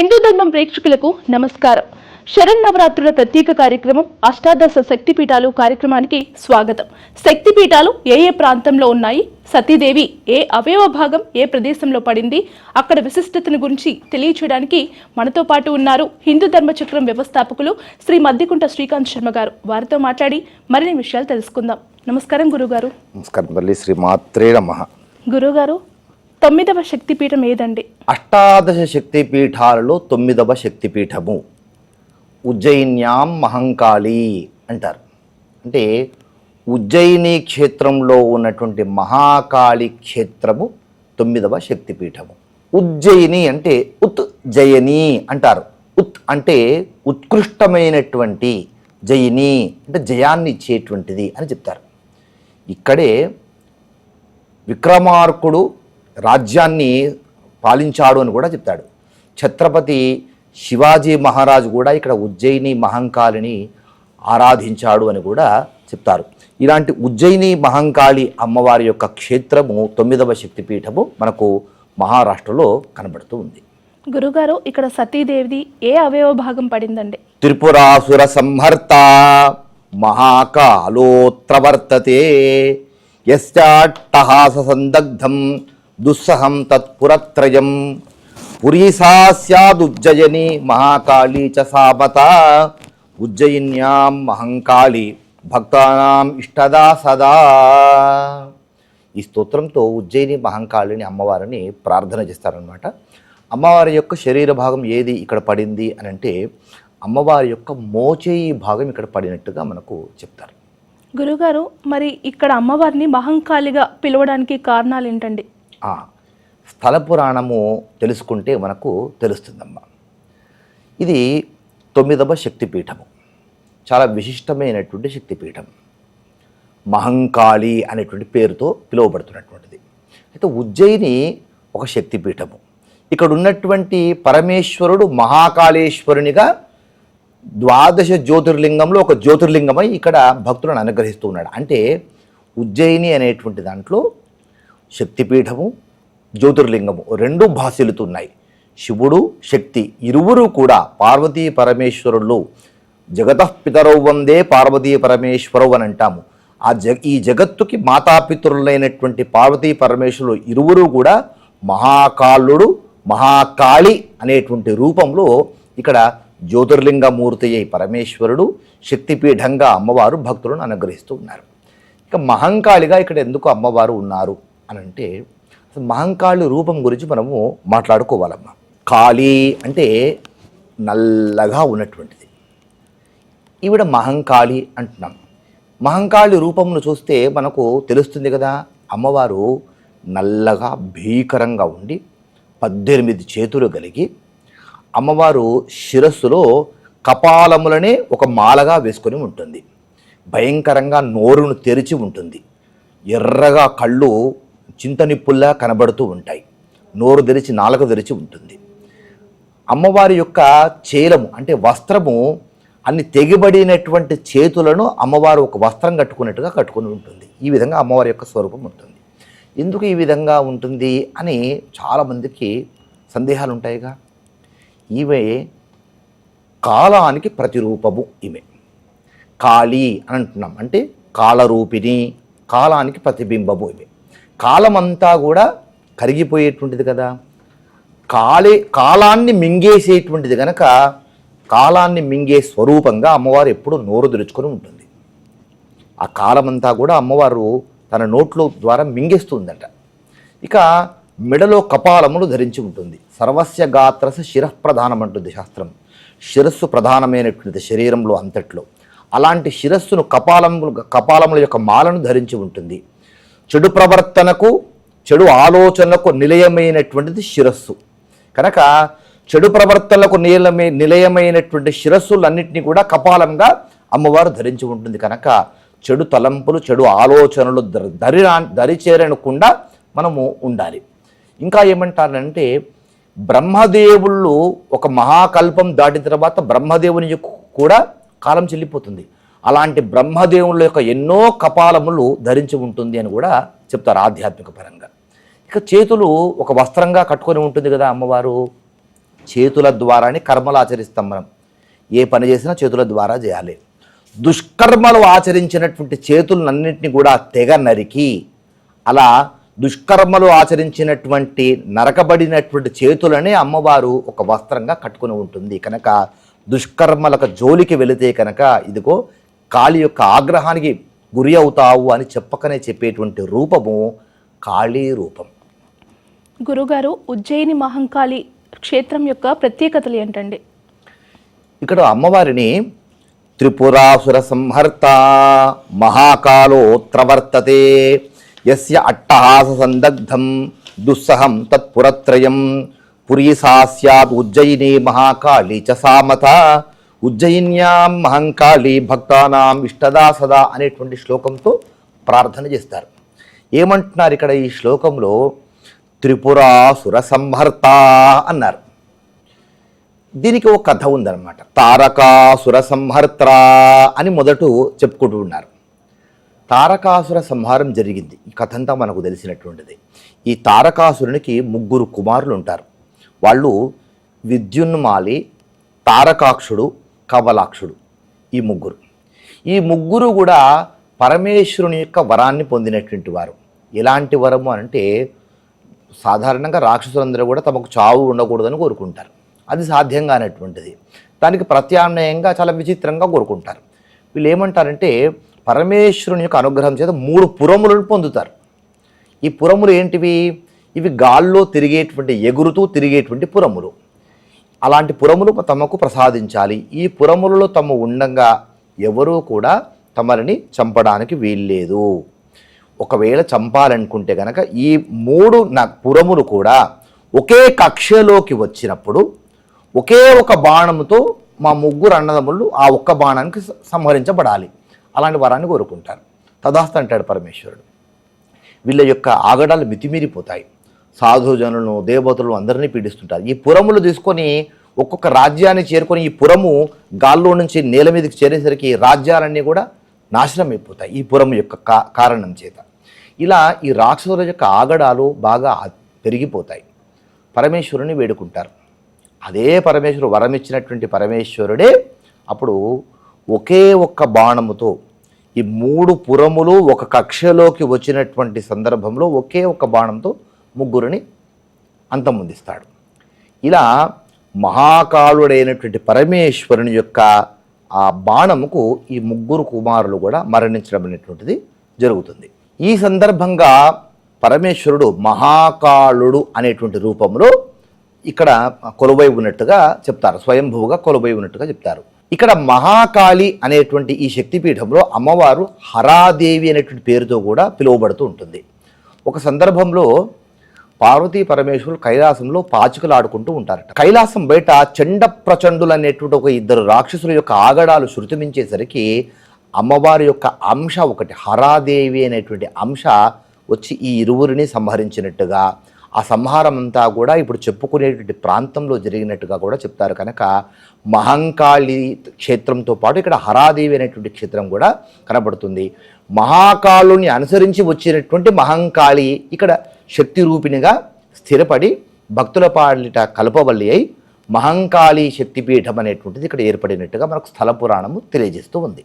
హిందూ ధర్మం ప్రేక్షకులకు నమస్కారం. శరన్నవరాత్రుల ప్రత్యేక కార్యక్రమం అష్టాదశ శక్తిపీఠాలు కార్యక్రమానికి స్వాగతం. శక్తిపీఠాలు ఏ ఏ ప్రాంతంలో ఉన్నాయి? సతీదేవి ఏ అవయవ భాగం ఏ ప్రదేశంలో పడింది? అక్కడ విశిష్టతను గురించి తెలియచేయడానికి మనతో పాటు ఉన్నారు హిందూ ధర్మ చక్రం వ్యవస్థాపకులు శ్రీ మద్దికుంట శ్రీకాంత్ శర్మ గారు. వారితో మాట్లాడి మరిన్ని విషయాలు తెలుసుకుందాం. నమస్కారం గురుగారు. నమస్కారం శ్రీ మాత్రే నమ. గురుగారు తొమ్మిదవ శక్తిపీఠం ఏదండి? అష్టాదశ శక్తి పీఠాలలో తొమ్మిదవ శక్తిపీఠము. ఉజ్జయిన్యాం మహంకాళి అంటారు. అంటే ఉజ్జయిని క్షేత్రంలో ఉన్నటువంటి మహాకాళి క్షేత్రము తొమ్మిదవ శక్తిపీఠము. ఉజ్జయిని అంటే ఉత్ జయని అంటారు. ఉత్ అంటే ఉత్కృష్టమైనటువంటి జయిని అంటే జయాన్ని ఇచ్చేటువంటిది అని చెప్తారు. ఇక్కడే విక్రమార్కుడు రాజ్యాన్ని పాలించాడు అని కూడా చెప్తాడు. ఛత్రపతి శివాజీ మహారాజు కూడా ఇక్కడ ఉజ్జయిని మహంకాళిని ఆరాధించాడు అని కూడా చెప్తారు. ఇలాంటి ఉజ్జయిని మహంకాళి అమ్మవారి యొక్క క్షేత్రము తొమ్మిదవ శక్తిపీఠము మనకు మహారాష్ట్రలో కనబడుతూ ఉంది. గురుగారు ఇక్కడ సతీదేవిది ఏ అవయవ భాగం పడిందండి? త్రిపురాసుర సంహర్త మహాకాలోత్ర వర్తతే యశ్చాట్టహాస సందగ్ధం దుస్సహం తత్పురత్రయం పురీసా స్యాదుజ్జయని మహాకాళీ చ సామత ఉజ్జయిన్యాం మహంకాళి భక్తానాం ఇష్టదా సదా ఈ స్తోత్రంతో ఉజ్జయిని మహంకాళిని అమ్మవారిని ప్రార్థన చేస్తారనమాట అమ్మవారి యొక్క శరీర భాగం ఏది ఇక్కడ పడింది అని అంటే అమ్మవారి యొక్క మోచేయి భాగం ఇక్కడ పడినట్టుగా మనకు చెప్తారు. గురుగారు మరి ఇక్కడ అమ్మవారిని మహంకాళిగా పిలవడానికి కారణాలు ఏంటండి ఆ, స్థల పురాణము తెలుసుకుంటే మనకు తెలుస్తుందమ్మా. ఇది తొమ్మిదవ శక్తిపీఠము. చాలా విశిష్టమైనటువంటి శక్తిపీఠం. మహంకాళి అనేటువంటి పేరుతో పిలువబడుతున్నటువంటిది. అయితే ఉజ్జయిని ఒక శక్తిపీఠము. ఇక్కడ ఉన్నటువంటి పరమేశ్వరుడు మహాకాళేశ్వరునిగా ద్వాదశ జ్యోతిర్లింగంలో ఒక జ్యోతిర్లింగమై ఇక్కడ భక్తులను అనుగ్రహిస్తూ ఉన్నాడు. అంటే ఉజ్జయిని అనేటువంటి దాంట్లో శక్తిపీఠము జ్యోతిర్లింగము రెండు భాషలుతున్నాయి శివుడు శక్తి ఇరువురు కూడా పార్వతీ పరమేశ్వరులు. జగతఃపితరౌ వందే పార్వతీ పరమేశ్వరవు అని అంటాము. ఆ జగ ఈ జగత్తుకి మాతాపితరులైనటువంటి పార్వతీ పరమేశ్వరులు ఇరువురు కూడా మహాకాళుడు మహాకాళి అనేటువంటి రూపంలో ఇక్కడ జ్యోతిర్లింగమూర్తి అయి పరమేశ్వరుడు శక్తిపీఠంగా అమ్మవారు భక్తులను అనుగ్రహిస్తూ ఉన్నారు. ఇక మహంకాళిగా ఇక్కడ ఎందుకు అమ్మవారు ఉన్నారు? అని అంటే అసలు మహంకాళి రూపం గురించి మనము మాట్లాడుకోవాలమ్మా. కాళీ అంటే నల్లగా ఉన్నటువంటిది. ఈవిడ మహంకాళి అంటున్నాం. మహంకాళి రూపమును చూస్తే మనకు తెలుస్తుంది కదా అమ్మవారు నల్లగా భీకరంగా ఉండి పద్దెనిమిది చేతులు కలిగి అమ్మవారు శిరస్సులో కపాలములనే ఒక మాలగా వేసుకొని ఉంటుంది. భయంకరంగా నోరును తెరిచి ఉంటుంది. ఎర్రగా కళ్ళు చింతనిప్పుల్లా కనబడుతూ ఉంటాయి. నోరు తెరిచి నాలుక తెరిచి ఉంటుంది. అమ్మవారి యొక్క చేలము అంటే వస్త్రము అన్ని తెగిబడినటువంటి చేతులను అమ్మవారు ఒక వస్త్రం కట్టుకున్నట్టుగా కట్టుకుని ఉంటుంది. ఈ విధంగా అమ్మవారి యొక్క స్వరూపం ఉంటుంది. ఎందుకు ఈ విధంగా ఉంటుంది అని చాలామందికి సందేహాలు ఉంటాయిగా ఈమె కాలానికి ప్రతిరూపము ఈమె. కాళీ అని అంటున్నాం. అంటే కాలరూపిణి కాలానికి ప్రతిబింబము ఇవి కాలమంతా కూడా కరిగిపోయేటువంటిది కదా. కాలే కాలాన్ని మింగేసేటువంటిది కనుక కాలాన్ని మింగే స్వరూపంగా అమ్మవారు ఎప్పుడు నోరు తెరుచుకొని ఉంటుంది. ఆ కాలమంతా కూడా అమ్మవారు తన నోట్లో ద్వారా మింగేస్తుందట. ఇక మెడలో కపాలములు ధరించి ఉంటుంది. సర్వస్య గాత్రస శిరఃప్రధానం అంటుంది శాస్త్రం. శిరస్సు ప్రధానమైనటువంటి శరీరంలో అంతట్లో. అలాంటి శిరస్సును కపాలములు కపాలముల యొక్క మాలను ధరించి ఉంటుంది. చెడు ప్రవర్తనకు చెడు ఆలోచనలకు నిలయమైనటువంటిది శిరస్సు. కనుక చెడు ప్రవర్తనలకు నిలయమే నిలయమైనటువంటి శిరస్సులన్నింటినీ కూడా కపాలంగా అమ్మవారు ధరించి ఉంటుంది. కనుక చెడు తలంపులు చెడు ఆలోచనలు దరి దరి దరిచేరనకుండా మనము ఉండాలి. ఇంకా ఏమంటారంటే బ్రహ్మదేవుళ్ళు ఒక మహాకల్పం దాటిన తర్వాత బ్రహ్మదేవుని కూడా కాలం చెల్లిపోతుంది. అలాంటి బ్రహ్మదేవుల యొక్క ఎన్నో కపాలములు ధరించి ఉంటుంది అని కూడా చెప్తారు ఆధ్యాత్మిక పరంగా. ఇక చేతులు ఒక వస్త్రంగా కట్టుకొని ఉంటుంది కదా అమ్మవారు. చేతుల ద్వారానే కర్మలు ఆచరిస్తాం మనం. ఏ పని చేసినా చేతుల ద్వారా చేయాలి. దుష్కర్మలు ఆచరించినటువంటి చేతులన్నింటినీ కూడా తెగ నరికి అలా దుష్కర్మలు ఆచరించినటువంటి నరకబడినటువంటి చేతులనే అమ్మవారు ఒక వస్త్రంగా కట్టుకుని ఉంటుంది. కనుక దుష్కర్మలకు జోలికి వెళితే కనుక ఇదిగో కాళి యొక్క ఆగ్రహానికి గురి అవుతావు అని చెప్పకనే చెప్పేటువంటి రూపము కాళీ రూపం. గురుగారు ఉజ్జయిని మహంకాళి క్షేత్రం యొక్క ప్రత్యేకతలు ఏంటండి? ఇక్కడ అమ్మవారిని త్రిపురాసుర సంహర్త మహాకాలోత్రవర్తతే యస్య అట్టహాస సందగ్ధం దుస్సహం తత్పురత్రయం పురీ సా స్యాత్ ఉజ్జయిని మహాకాళి చ సామత ఉజ్జయిన్యాం మహంకాళి భక్తానాం ఇష్టదా సదా అనేటువంటి శ్లోకంతో ప్రార్థన చేస్తారు. ఏమంటున్నారు ఇక్కడ ఈ శ్లోకంలో? త్రిపురాసుర సంహర్త అన్నారు. దీనికి ఒక కథ ఉందన్నమాట. తారకాసుర సంహర్త్ర అని మొదట చెప్పుకుంటూ ఉన్నారు. తారకాసుర సంహారం జరిగింది. ఈ కథ అంతా మనకు తెలిసినటువంటిది. ఈ తారకాసురునికి ముగ్గురు కుమారులు ఉంటారు. వాళ్ళు విద్యున్మాలి తారకాక్షుడు కవలాక్షుడు ఈ ముగ్గురు. ఈ ముగ్గురు కూడా పరమేశ్వరుని యొక్క వరాన్ని పొందినటువంటి వారు. ఎలాంటి వరము అంటే సాధారణంగా రాక్షసులందరూ కూడా తమకు చావు ఉండకూడదని కోరుకుంటారు. అది సాధ్యం కానటువంటిది దానికి ప్రత్యామ్నాయంగా చాలా విచిత్రంగా కోరుకుంటారు. వీళ్ళు ఏమంటారంటే పరమేశ్వరుని యొక్క అనుగ్రహం చేత మూడు పురములను పొందుతారు. ఈ పురములు ఏంటివి? ఇవి గాల్లో తిరిగేటువంటి ఎగురుతూ తిరిగేటువంటి పురములు. అలాంటి పురములు తమకు ప్రసాదించాలి. ఈ పురములలో తమ ఉండంగా ఎవరూ కూడా తమరిని చంపడానికి వీల్లేదు. ఒకవేళ చంపాలనుకుంటే కనుక ఈ మూడు నా పురములు కూడా ఒకే కక్షలోకి వచ్చినప్పుడు ఒకే ఒక బాణముతో మా ముగ్గురు అన్నదమ్ములు ఆ ఒక్క బాణానికి సంహరించబడాలి. అలాంటి వరాన్ని కోరుకుంటారు. తదాస్త అంటాడు పరమేశ్వరుడు. వీళ్ళ యొక్క ఆగడాలు మితిమీరిపోతాయి. సాధుజనులను దేవతలను అందరినీ పీడిస్తుంటారు. ఈ పురములు తీసుకొని ఒక్కొక్క రాజ్యాన్ని చేరుకొని ఈ పురము గాల్లో నుంచి నేల మీదకి చేరేసరికి రాజ్యాలన్నీ కూడా నాశనం అయిపోతాయి ఈ పురము యొక్క కా- కారణం చేత. ఇలా ఈ రాక్షసుల యొక్క ఆగడాలు బాగా పెరిగిపోతాయి. పరమేశ్వరుని వేడుకుంటారు. అదే పరమేశ్వరుడు వరం ఇచ్చినటువంటి పరమేశ్వరుడే అప్పుడు ఒకే ఒక్క బాణముతో ఈ మూడు పురములు ఒక కక్షలోకి వచ్చినటువంటి సందర్భంలో ఒకే ఒక్క బాణంతో ముగ్గురిని అంతమొందిస్తాడు. ఇలా మహాకాలుడైనటువంటి పరమేశ్వరుని యొక్క ఆ బాణముకు ఈ ముగ్గురు కుమారులు కూడా మరణించడం అనేటువంటిది జరుగుతుంది. ఈ సందర్భంగా పరమేశ్వరుడు మహాకాళుడు అనేటువంటి రూపంలో ఇక్కడ కొలువై ఉన్నట్టుగా చెప్తారు. స్వయంభువుగా కొలువై ఉన్నట్టుగా చెప్తారు. ఇక్కడ మహాకాళి అనేటువంటి ఈ శక్తిపీఠంలో అమ్మవారు హరాదేవి అనేటువంటి పేరుతో కూడా పిలువబడుతూ ఉంటుంది. ఒక సందర్భంలో పార్వతీ పరమేశ్వరులు కైలాసంలో పాచికలాడుకుంటూ ఉంటారట. కైలాసం బయట చండ ప్రచండులు అనేటువంటి ఒక ఇద్దరు రాక్షసుల యొక్క ఆగడాలు శృతిమించేసరికి అమ్మవారి యొక్క అంశ ఒకటి హరాదేవి అనేటువంటి అంశ వచ్చి ఈ ఇరువురిని సంహరించినట్టుగా ఆ సంహారం అంతా కూడా ఇప్పుడు చెప్పుకునేటువంటి ప్రాంతంలో జరిగినట్టుగా కూడా చెప్తారు. కనుక మహంకాళి క్షేత్రంతో పాటు ఇక్కడ హరాదేవి అనేటువంటి క్షేత్రం కూడా కనబడుతుంది. మహాకాళుని అనుసరించి వచ్చినటువంటి మహంకాళి ఇక్కడ శక్తి రూపిణిగా స్థిరపడి భక్తుల పాలిట కల్పవల్లి అయి మహంకాళి శక్తిపీఠం అనేటువంటిది ఇక్కడ ఏర్పడినట్టుగా మనకు స్థల పురాణము తెలియజేస్తూ ఉంది.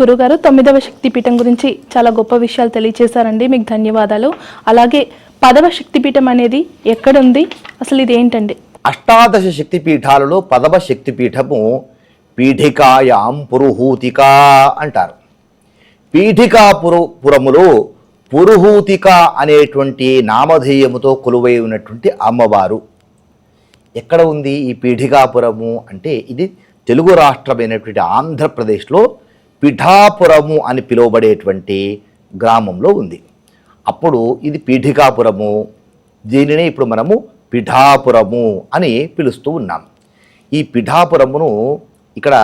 గురుగారు తొమ్మిదవ శక్తిపీఠం గురించి చాలా గొప్ప విషయాలు తెలియజేశారండి మీకు ధన్యవాదాలు. అలాగే పదవ శక్తిపీఠం అనేది ఎక్కడుంది? అసలు ఇది ఏంటండి అష్టాదశ శక్తిపీఠాలలో పదవ శక్తిపీఠము పీఠికాయాం పురుహూతిక అంటారు. పీఠికా పురు పురములో పురుహూతిక అనేటువంటి నామధేయముతో కొలువై ఉన్నటువంటి అమ్మవారు. ఎక్కడ ఉంది ఈ పీఠికాపురము అంటే ఇది తెలుగు రాష్ట్రమైనటువంటి ఆంధ్రప్రదేశ్లో పిఠాపురము అని పిలువబడేటువంటి గ్రామంలో ఉంది. అప్పుడు ఇది పీఠికాపురము దీనినే ఇప్పుడు మనము పిఠాపురము అని పిలుస్తూ ఉన్నాం. ఈ పిఠాపురమును ఇక్కడ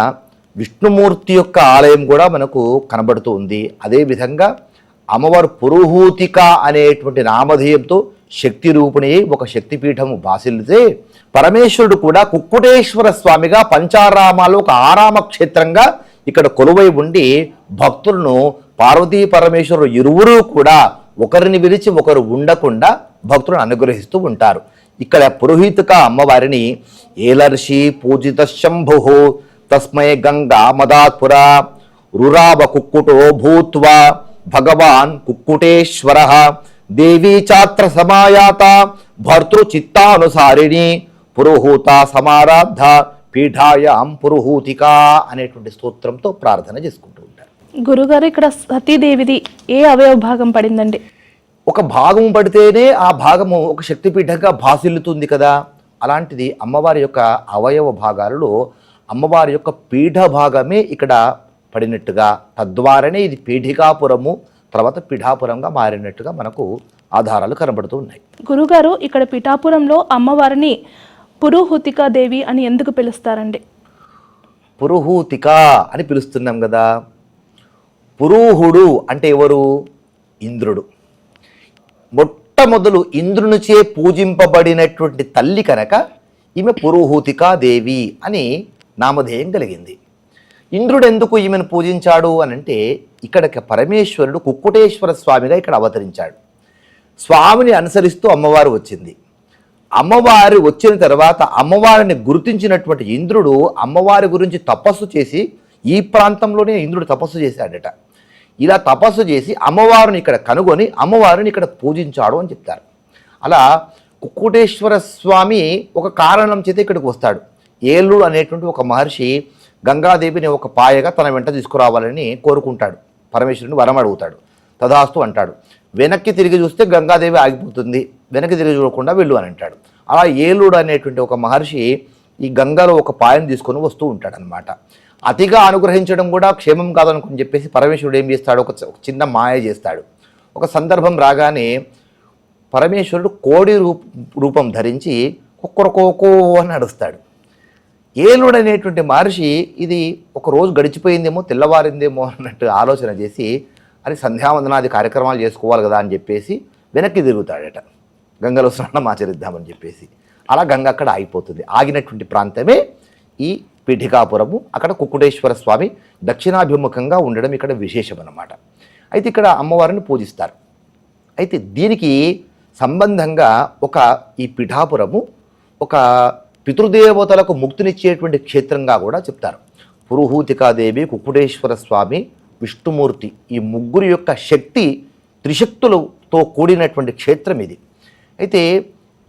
విష్ణుమూర్తి యొక్క ఆలయం కూడా మనకు కనబడుతూ ఉంది. అదేవిధంగా అమ్మవారు పురోహూతిక అనేటువంటి నామధేయంతో శక్తి రూపిణి ఒక శక్తిపీఠము బాసిల్లితే పరమేశ్వరుడు కూడా కుక్కుటేశ్వర స్వామిగా పంచారామాలు ఒక ఆరామ క్షేత్రంగా ఇక్కడ కొలువై ఉండి భక్తులను పార్వతీ పరమేశ్వరుడు ఇరువురూ కూడా ఒకరిని విడిచి ఒకరు ఉండకుండా భక్తులను అనుగ్రహిస్తూ ఉంటారు. ఇక్కడ పురోహితుక అమ్మవారిని ఏలర్షి పూజిత శంభు తస్మై గంగా మదాత్పుర రురావ కుక్కుటో భూత్వా భగవాన్ కుక్కుటేశ్వర దేవీ చాత్ర సమాయాత భర్తృ చిత్తానుసారిణి పురోహూత సమారాధ పీఠాయాం పురుహూతిక అనేటువంటి స్తోత్రంతో ప్రార్థన చేసుకుంటూ ఉంటారు. గురుగారు ఇక్కడ సతీదేవిది ఏ అవయవ భాగం పడిందండి? ఒక భాగము పడితేనే ఆ భాగము ఒక శక్తిపీఠంగా భాసిల్లుతుంది కదా. అలాంటిది అమ్మవారి యొక్క అవయవ భాగాలలో అమ్మవారి యొక్క పీఠ భాగమే ఇక్కడ పడినట్టుగా తద్వారానే ఇది పీఠికాపురము తర్వాత పీఠాపురంగా మారినట్టుగా మనకు ఆధారాలు కనబడుతూ ఉన్నాయి. గురుగారు ఇక్కడ పిఠాపురంలో అమ్మవారిని పురుహుతికా దేవి అని ఎందుకు పిలుస్తారండి? పురుహూతిక అని పిలుస్తున్నాం కదా. పురూహుడు అంటే ఎవరు? ఇంద్రుడు. మొట్టమొదలు ఇంద్రునిచే పూజింపబడినటువంటి తల్లి కనుక ఈమె పురోహూతికా దేవి అని నామధేయం కలిగింది. ఇంద్రుడు ఎందుకు ఈమెను పూజించాడు అని అంటే ఇక్కడ పరమేశ్వరుడు కుక్కుటేశ్వర స్వామిగా ఇక్కడ అవతరించాడు. స్వామిని అనుసరిస్తూ అమ్మవారు వచ్చింది. అమ్మవారు వచ్చిన తర్వాత అమ్మవారిని గుర్తించినటువంటి ఇంద్రుడు అమ్మవారి గురించి తపస్సు చేసి ఈ ప్రాంతంలోనే ఇంద్రుడు తపస్సు చేశాడట. ఇలా తపస్సు చేసి అమ్మవారిని ఇక్కడ కనుగొని అమ్మవారిని ఇక్కడ పూజించాడు అని చెప్తారు. అలా కుక్కుటేశ్వర స్వామి ఒక కారణం చేత ఇక్కడికి వస్తాడు. ఏళ్ళు అనేటువంటి ఒక మహర్షి గంగాదేవిని ఒక పాయగా తన వెంట తీసుకురావాలని కోరుకుంటాడు. పరమేశ్వరుని వరం అడుగుతాడు. తదాస్తు అంటాడు వెనక్కి తిరిగి చూస్తే గంగాదేవి ఆగిపోతుంది. వెనక్కి తిరిగి చూడకుండా వెళ్ళు అని అంటాడు. అలా ఏలుడు అనేటువంటి ఒక మహర్షి ఈ గంగలో ఒక పాయను తీసుకొని వస్తూ ఉంటాడనమాట అతిగా అనుగ్రహించడం కూడా క్షేమం కాదనుకుని చెప్పేసి పరమేశ్వరుడు ఏం చేస్తాడు? ఒక ఒక చిన్న మాయ చేస్తాడు. ఒక సందర్భం రాగానే పరమేశ్వరుడు కోడి రూప రూపం ధరించి కుక్కరకోకో అని నడుస్తాడు. ఏలుడు అనేటువంటి మహర్షి ఇది ఒక రోజు గడిచిపోయిందేమో తెల్లవారిందేమో అన్నట్టు ఆలోచన చేసి అది సంధ్యావందనాది కార్యక్రమాలు చేసుకోవాలి కదా అని చెప్పేసి వెనక్కి తిరుగుతాడట. గంగలో స్నానం ఆచరిద్దామని చెప్పేసి. అలా గంగ అక్కడ ఆగిపోతుంది. ఆగినటువంటి ప్రాంతమే ఈ పీఠికాపురము. అక్కడ కుక్కుటేశ్వర స్వామి దక్షిణాభిముఖంగా ఉండడం ఇక్కడ విశేషం అన్నమాట అయితే ఇక్కడ అమ్మవారిని పూజిస్తారు. అయితే దీనికి సంబంధంగా ఒక ఈ పిఠాపురము ఒక పితృదేవతలకు ముక్తినిచ్చేటువంటి క్షేత్రంగా కూడా చెప్తారు. పురుహూతికాదేవి కుక్కుటేశ్వర స్వామి విష్ణుమూర్తి ఈ ముగ్గురు యొక్క శక్తి త్రిశక్తులతో కూడినటువంటి క్షేత్రం ఇది. అయితే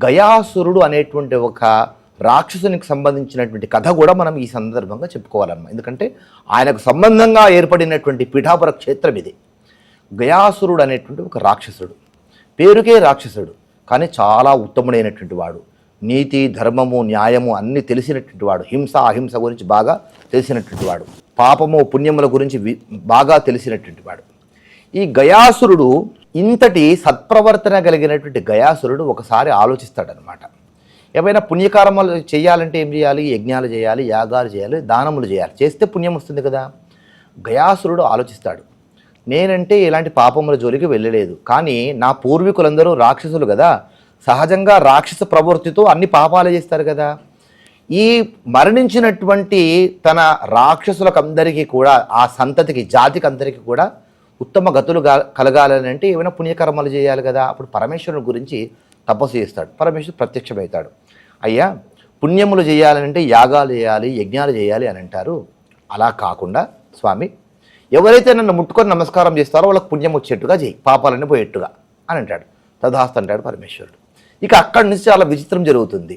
గయాసురుడు అనేటువంటి ఒక రాక్షసునికి సంబంధించినటువంటి కథ కూడా మనం ఈ సందర్భంగా చెప్పుకోవాలన్నమాట. ఎందుకంటే ఆయనకు సంబంధంగా ఏర్పడినటువంటి పీఠాపుర క్షేత్రం ఇది. గయాసురుడు అనేటువంటి ఒక రాక్షసుడు. పేరుకే రాక్షసుడు. కానీ చాలా ఉత్తముడైనటువంటి వాడు. నీతి ధర్మము న్యాయము అన్నీ తెలిసినటువంటి వాడు. హింస అహింస గురించి బాగా తెలిసినటువంటి వాడు. పాపము పుణ్యముల గురించి వి- బాగా తెలిసినటువంటి వాడు. ఈ గయాసురుడు ఇంతటి సత్ప్రవర్తన కలిగినటువంటి గయాసురుడు ఒకసారి ఆలోచిస్తాడనమాట ఏమైనా పుణ్యకార్యములు చేయాలంటే ఏం చేయాలి? యజ్ఞాలు చేయాలి యాగాలు చేయాలి దానములు చేయాలి. చేస్తే పుణ్యం వస్తుంది కదా? గయాసురుడు ఆలోచిస్తాడు. నేనంటే ఇలాంటి పాపముల జోలికి వెళ్ళలేదు. కానీ నా పూర్వీకులందరూ రాక్షసులు కదా? సహజంగా రాక్షస ప్రవృత్తితో అన్ని పాపాలు చేస్తారు కదా. ఈ మరణించినటువంటి తన రాక్షసులకందరికీ కూడా ఆ సంతతికి జాతికి అందరికీ కూడా ఉత్తమ గతులు కలగాలని అంటే ఏమైనా పుణ్యకర్మలు చేయాలి కదా. అప్పుడు పరమేశ్వరుని గురించి తపస్సు చేస్తాడు. పరమేశ్వరుడు ప్రత్యక్షమవుతాడు. అయ్యా పుణ్యములు చేయాలంటే యాగాలు చేయాలి యజ్ఞాలు చేయాలి అని అంటారు. అలా కాకుండా స్వామి ఎవరైతే నన్ను ముట్టుకొని నమస్కారం చేస్తారో వాళ్ళకి పుణ్యం వచ్చేట్టుగా చేయి పాపాలన్నీ పోయేట్టుగా అని అంటాడు. తదాస్త అంటాడు పరమేశ్వరుడు. ఇక అక్కడి నుంచి చాలా విచిత్రం జరుగుతుంది.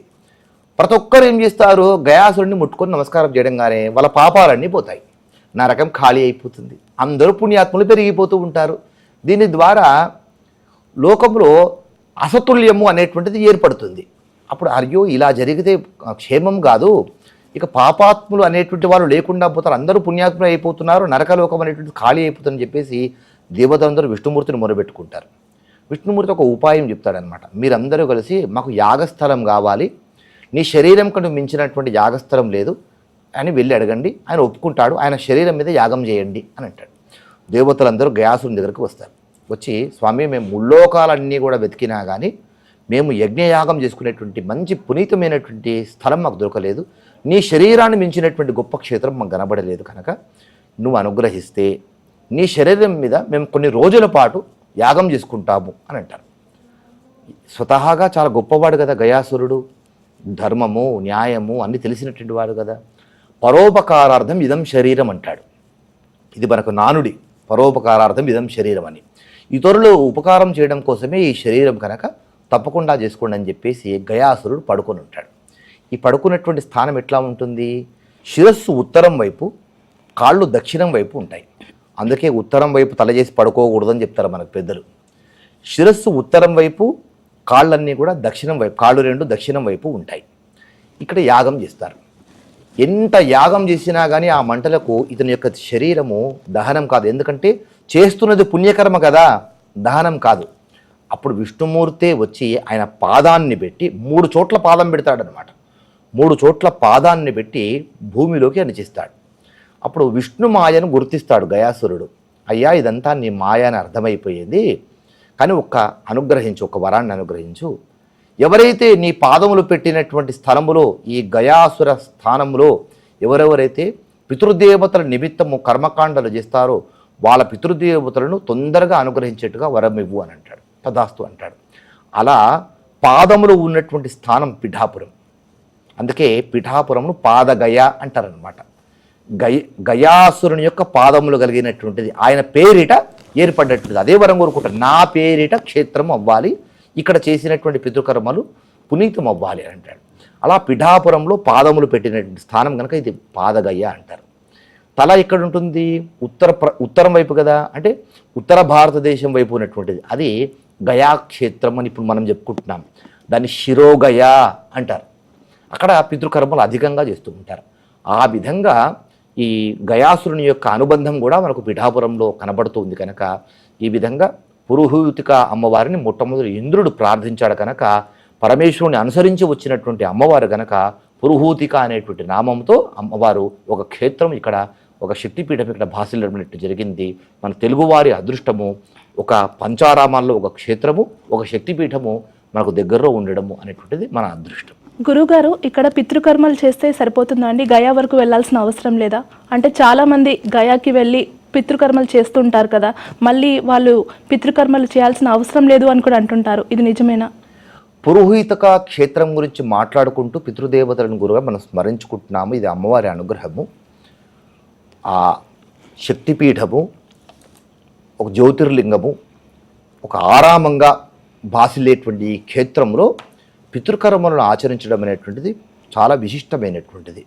ప్రతి ఒక్కరు ఏం చేస్తారు? గయాసుడిని ముట్టుకొని నమస్కారం చేయడంగానే వాళ్ళ పాపాలన్నీ పోతాయి. నరకం ఖాళీ అయిపోతుంది. అందరూ పుణ్యాత్ములు పెరిగిపోతూ ఉంటారు. దీని ద్వారా లోకంలో అసతుల్యము అనేటువంటిది ఏర్పడుతుంది. అప్పుడు అయ్యో ఇలా జరిగితే క్షేమం కాదు. ఇక పాపాత్ములు అనేటువంటి వాళ్ళు లేకుండా పోతారు. అందరూ పుణ్యాత్ములు అయిపోతున్నారు. నరకలోకం అనేటువంటి ఖాళీ అయిపోతుందని చెప్పేసి దేవతలందరూ విష్ణుమూర్తిని మొరబెట్టుకుంటారు. విష్ణుమూర్తి ఒక ఉపాయం చెప్తాడనమాట మీరందరూ కలిసి మాకు యాగస్థలం కావాలి నీ శరీరం కంటే మించినటువంటి యాగస్థలం లేదు అని వెళ్ళి అడగండి ఆయన ఒప్పుకుంటాడు ఆయన శరీరం మీద యాగం చేయండి అని అంటాడు. దేవతలందరూ గయాసుని దగ్గరకు వస్తారు. వచ్చి స్వామి మేము ముల్లోకాలన్నీ కూడా వెతికినా కానీ మేము యజ్ఞయాగం చేసుకునేటువంటి మంచి పునీతమైనటువంటి స్థలం మాకు దొరకలేదు నీ శరీరాన్ని మించినటువంటి గొప్ప క్షేత్రం మాకు కనబడలేదు కనుక నువ్వు అనుగ్రహిస్తే నీ శరీరం మీద మేము కొన్ని రోజుల పాటు యాగం చేసుకుంటాము అని అంటారు. స్వతహాగా చాలా గొప్పవాడు కదా గయాసురుడు. ధర్మము న్యాయము అన్ని తెలిసినటువంటి వాడు కదా. పరోపకారార్థం ఇదం శరీరం అంటాడు. ఇది మనకు నానుడి. పరోపకారార్థం ఇదం శరీరం అని. ఇతరులు ఉపకారం చేయడం కోసమే ఈ శరీరం కనుక తప్పకుండా చేసుకోండి అని చెప్పేసి గయాసురుడు పడుకొని ఉంటాడు. ఈ పడుకున్నటువంటి స్థానం ఎట్లా ఉంటుంది? శిరస్సు ఉత్తరం వైపు కాళ్ళు దక్షిణం వైపు ఉంటాయి. అందుకే ఉత్తరం వైపు తల చేసి పడుకోకూడదని చెప్తారు మనకు పెద్దలు. శిరస్సు ఉత్తరం వైపు కాళ్ళన్నీ కూడా దక్షిణం వైపు కాళ్ళు రెండు దక్షిణం వైపు ఉంటాయి. ఇక్కడ యాగం చేస్తారు. ఎంత యాగం చేసినా కానీ ఆ మంటలకు ఇతని యొక్క శరీరము దహనం కాదు. ఎందుకంటే చేస్తున్నది పుణ్యకర్మ కదా దహనం కాదు. అప్పుడు విష్ణుమూర్తే వచ్చి ఆయన పాదాన్ని పెట్టి మూడు చోట్ల పాదం పెడతాడనమాట మూడు చోట్ల పాదాన్ని పెట్టి భూమిలోకి అనిచిస్తాడు అప్పుడు విష్ణు మాయను గుర్తిస్తాడు గయాసురుడు. అయ్యా ఇదంతా నీ మాయ అని అర్థమైపోయింది. కానీ ఒక్క అనుగ్రహించు ఒక వరాన్ని అనుగ్రహించు. ఎవరైతే నీ పాదములు పెట్టినటువంటి స్థలములో ఈ గయాసుర స్థానంలో ఎవరెవరైతే పితృదేవతల నిమిత్తము కర్మకాండలు చేస్తారో వాళ్ళ పితృదేవతలను తొందరగా అనుగ్రహించేట్టుగా వరం ఇవ్వు అని అంటాడు. తదాస్తు అంటాడు. అలా పాదములు ఉన్నటువంటి స్థానం పిఠాపురం. అందుకే పిఠాపురమును పాదగయ అంటారనమాట గయ గయాసురుని యొక్క పాదములు కలిగినటువంటిది. ఆయన పేరిట ఏర్పడినటువంటిది అదే వరం కోరుకుంటారు నా పేరిట క్షేత్రం అవ్వాలి. ఇక్కడ చేసినటువంటి పితృకర్మలు పునీతం అవ్వాలి అని అంటాడు. అలా పిఠాపురంలో పాదములు పెట్టినటువంటి స్థానం కనుక ఇది పాదగయ్య అంటారు. తల ఎక్కడ ఉంటుంది ఉత్తర ప్ర ఉత్తరం వైపు కదా? అంటే ఉత్తర భారతదేశం వైపు ఉన్నటువంటిది. అది గయా క్షేత్రం అని ఇప్పుడు మనం చెప్పుకుంటున్నాం. దాన్ని శిరోగయ అంటారు. అక్కడ పితృకర్మలు అధికంగా చేస్తూ ఉంటారు. ఆ విధంగా ఈ గయాసురుని యొక్క అనుబంధం కూడా మనకు పిఠాపురంలో కనబడుతుంది కనుక ఈ విధంగా పురుహూతిక అమ్మవారిని మొట్టమొదటి ఇంద్రుడు ప్రార్థించాడు కనుక పరమేశ్వరుని అనుసరించి వచ్చినటువంటి అమ్మవారు గనక పురుహూతిక అనేటువంటి నామంతో అమ్మవారు ఒక క్షేత్రం ఇక్కడ ఒక శక్తిపీఠం ఇక్కడ భాసిల్లడమైనట్టు జరిగింది. మన తెలుగువారి అదృష్టము ఒక పంచారామాల్లో ఒక క్షేత్రము ఒక శక్తిపీఠము మనకు దగ్గరలో ఉండడము అనేటువంటిది మన అదృష్టం. గురుగారు ఇక్కడ పితృకర్మలు చేస్తే సరిపోతుందా అండి? గయా వరకు వెళ్ళాల్సిన అవసరం లేదా? అంటే చాలా మంది గయాకి వెళ్ళి పితృకర్మలు చేస్తుంటారు కదా మళ్ళీ వాళ్ళు పితృకర్మలు చేయాల్సిన అవసరం లేదు అని కూడా అంటుంటారు. ఇది నిజమేనా? పురోహితక క్షేత్రం గురించి మాట్లాడుకుంటూ పితృదేవతలను గురుగా మనం స్మరించుకుంటున్నాము. ఇది అమ్మవారి అనుగ్రహము. ఆ శక్తిపీఠము ఒక జ్యోతిర్లింగము ఒక ఆరామంగా భాసిల్లేటువంటి ఈ క్షేత్రంలో పితృకర్మలను ఆచరించడం అనేటువంటిది చాలా విశిష్టమైనటువంటిది.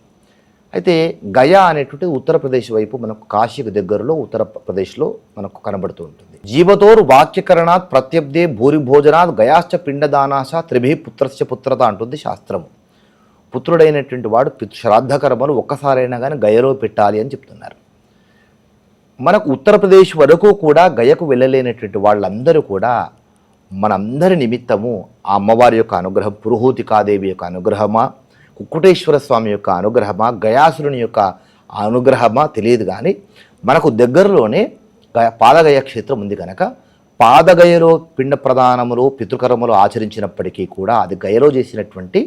అయితే గయా అనేటువంటిది ఉత్తరప్రదేశ్ వైపు మనకు కాశీకి దగ్గరలో ఉత్తరప్రదేశ్లో మనకు కనబడుతూ ఉంటుంది. జీవతోరు వాక్యకరణాత్ ప్రత్యబ్దే భూరి భోజనాత్ గయాశ్చ పిండదానాశ త్రిభి పుత్రస్య పుత్రత అంటుంది శాస్త్రము. పుత్రుడైనటువంటి వాడు పిత్ శ్రాద్ధ కర్మలు ఒక్కసారైనా కానీ గయలో పెట్టాలి అని చెప్తున్నారు. మనకు ఉత్తరప్రదేశ్ వరకు కూడా గయకు వెళ్ళలేనటువంటి వాళ్ళందరూ కూడా మనందరి నిమిత్తము ఆ అమ్మవారి యొక్క అనుగ్రహం పురుహూతికాదేవి యొక్క అనుగ్రహమా కుక్కుటేశ్వర స్వామి యొక్క అనుగ్రహమా గయాసురుని యొక్క అనుగ్రహమా తెలియదు కానీ మనకు దగ్గరలోనే గయ పాదగయ క్షేత్రం ఉంది కనుక పాదగయలో పిండ ప్రదానములు పితృకర్మలు ఆచరించినప్పటికీ కూడా అది గయలో చేసినటువంటి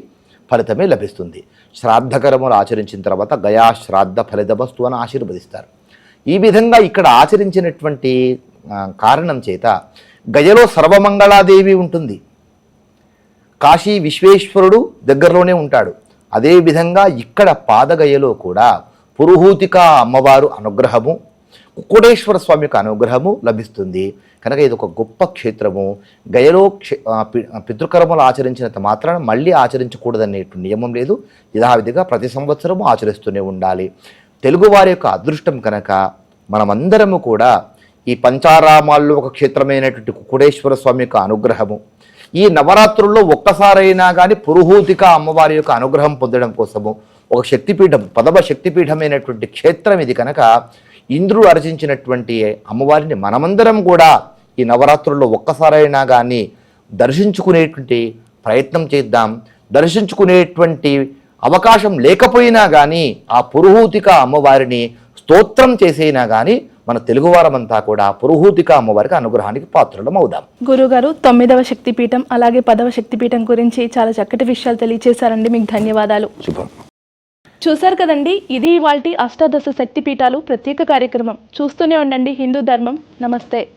ఫలితమే లభిస్తుంది. శ్రాద్ధకర్మలు ఆచరించిన తర్వాత గయా శ్రాద్ధ ఫలితమస్తు అని ఆశీర్వదిస్తారు. ఈ విధంగా ఇక్కడ ఆచరించినటువంటి కారణం చేత గయలో సర్వమంగళాదేవి ఉంటుంది. కాశీ విశ్వేశ్వరుడు దగ్గరలోనే ఉంటాడు. అదేవిధంగా ఇక్కడ పాదగయలో కూడా పురుహూతిక అమ్మవారు అనుగ్రహము కుక్కుటేశ్వర స్వామి యొక్క అనుగ్రహము లభిస్తుంది. కనుక ఇది ఒక గొప్ప క్షేత్రము. గయలో క్షే పితృకర్మలు ఆచరించినంత మాత్రాన మళ్ళీ ఆచరించకూడదనేటువంటి నియమం లేదు. యథావిధిగా ప్రతి సంవత్సరము ఆచరిస్తూనే ఉండాలి. తెలుగువారి యొక్క అదృష్టం కనుక మనమందరము కూడా ఈ పంచారామాల్లో ఒక క్షేత్రమైనటువంటి కుకుడేశ్వర స్వామి యొక్క అనుగ్రహము. ఈ నవరాత్రుల్లో ఒక్కసారైనా కానీ పురుహూతిక అమ్మవారి యొక్క అనుగ్రహం పొందడం కోసము ఒక శక్తిపీఠం పదవ శక్తిపీఠమైనటువంటి క్షేత్రం ఇది కనుక ఇంద్రుడు అర్చించినటువంటి అమ్మవారిని మనమందరం కూడా ఈ నవరాత్రుల్లో ఒక్కసారైనా కానీ దర్శించుకునేటువంటి ప్రయత్నం చేద్దాం. దర్శించుకునేటువంటి అవకాశం లేకపోయినా కానీ ఆ పురుహూతిక అమ్మవారిని స్తోత్రం చేసైనా కానీ మన తెలుగువారమంతా కూడా పురుహూతిక అమ్మవారికి అనుగ్రహానికి పాత్రలం అవుదాం గురుగారు తొమ్మిదవ శక్తిపీఠం అలాగే పదవ శక్తిపీఠం గురించి చాలా చక్కటి విషయాలు తెలియచేశారండి. మీకు ధన్యవాదాలు. శుభం. చూశారు కదండి ఇది ఇవాల్టి అష్టాదశ శక్తిపీఠాలు ప్రత్యేక కార్యక్రమం. చూస్తూనే ఉండండి హిందూ ధర్మం. నమస్తే.